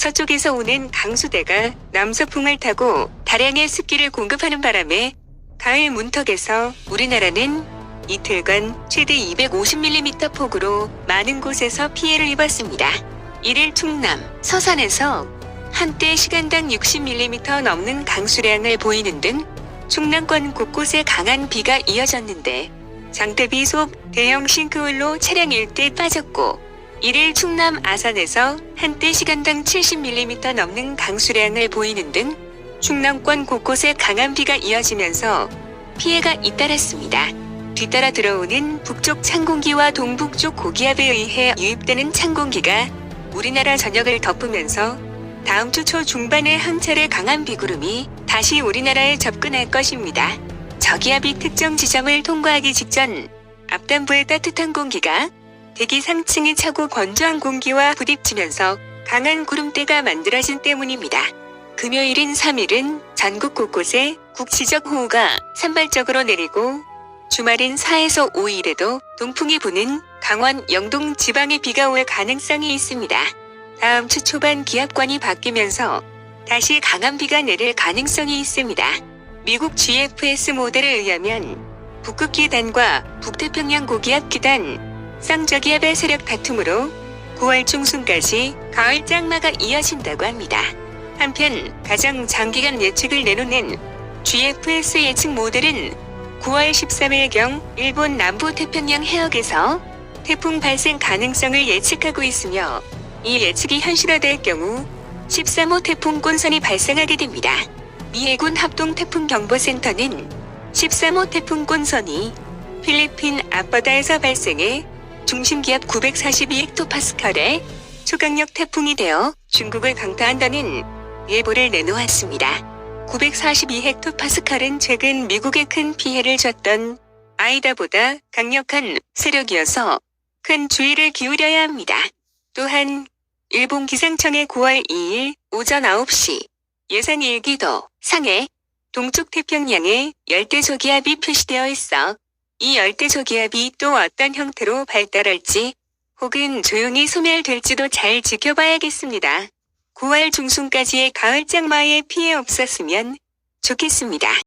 서쪽에서 오는 강수대가 남서풍을 타고 다량의 습기를 공급하는 바람에 가을 문턱에서 우리나라는 이틀간 최대 250mm 폭우로 많은 곳에서 피해를 입었습니다. 이를 충남, 서산에서 한때 시간당 60mm 넘는 강수량을 보이는 등 충남권 곳곳에 강한 비가 이어졌는데 장대비 속 대형 싱크홀로 차량 일대 빠졌고 이를 충남 아산에서 한때 시간당 70mm 넘는 강수량을 보이는 등 충남권 곳곳에 강한 비가 이어지면서 피해가 잇따랐습니다. 뒤따라 들어오는 북쪽 찬 공기와 동북쪽 고기압에 의해 유입되는 찬 공기가 우리나라 전역을 덮으면서 다음 주 초 중반에 한 차례 강한 비구름이 다시 우리나라에 접근할 것입니다. 저기압이 특정 지점을 통과하기 직전 앞단부의 따뜻한 공기가 대기 상층에 차고 건조한 공기와 부딪히면서 강한 구름대가 만들어진 때문입니다. 금요일인 3일은 전국 곳곳에 국지적 호우가 산발적으로 내리고 주말인 4에서 5일에도 동풍이 부는 강원 영동 지방에 비가 올 가능성이 있습니다. 다음 주 초반 기압권이 바뀌면서 다시 강한 비가 내릴 가능성이 있습니다. 미국 GFS 모델에 의하면 북극 기단과 북태평양 고기압 기단, 쌍저기압의 세력 다툼으로 9월 중순까지 가을 장마가 이어진다고 합니다. 한편 가장 장기간 예측을 내놓는 GFS 예측 모델은 9월 13일경 일본 남부 태평양 해역에서 태풍 발생 가능성을 예측하고 있으며 이 예측이 현실화될 경우 13호 태풍 꼰선이 발생하게 됩니다. 미 해군 합동 태풍 경보센터는 13호 태풍 꼰선이 필리핀 앞바다에서 발생해 중심 기압 942헥토파스칼의 초강력 태풍이 되어 중국을 강타한다는 예보를 내놓았습니다. 942헥토파스칼은 최근 미국에 큰 피해를 줬던 아이다보다 강력한 세력이어서 큰 주의를 기울여야 합니다. 또한 일본 기상청의 9월 2일 오전 9시 예상 일기도 상해 동쪽 태평양에 열대 저기압이 표시되어 있어 이 열대 저기압이 또 어떤 형태로 발달할지 혹은 조용히 소멸될지도 잘 지켜봐야겠습니다. 9월 중순까지의 가을 장마에 피해 없었으면 좋겠습니다.